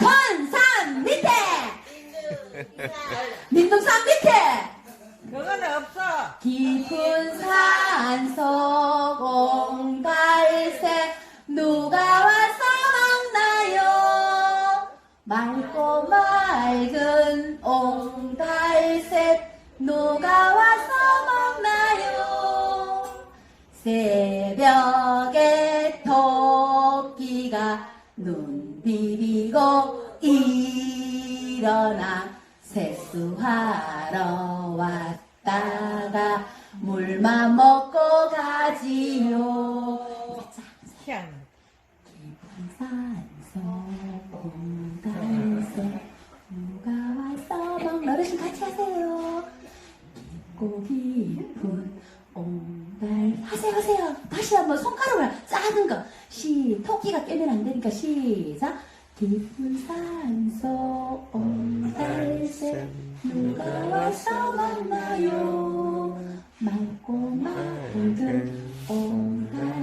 권산 밑에 민둥산 밑에 그거는 없어. 깊은 산속 옹갈새 누가 와서 막나요 맑고 맑은 옹갈새 누가 와서 먹나요? 새벽에 토끼가 눈 비비고 일어나 세수하러 왔다가 물만 먹고 가지요. 희한. 산소 봉달새 누가 와서 먹나 어르신 같이 하세요 깊고 깊은 옹달 하세요 하세요 다시 한번 손가락을 작은 거 시 토끼가 깨면 안 되니까 시작. 깊은 산소 옹달새 누가 와서 먹나요? 맑고 맑은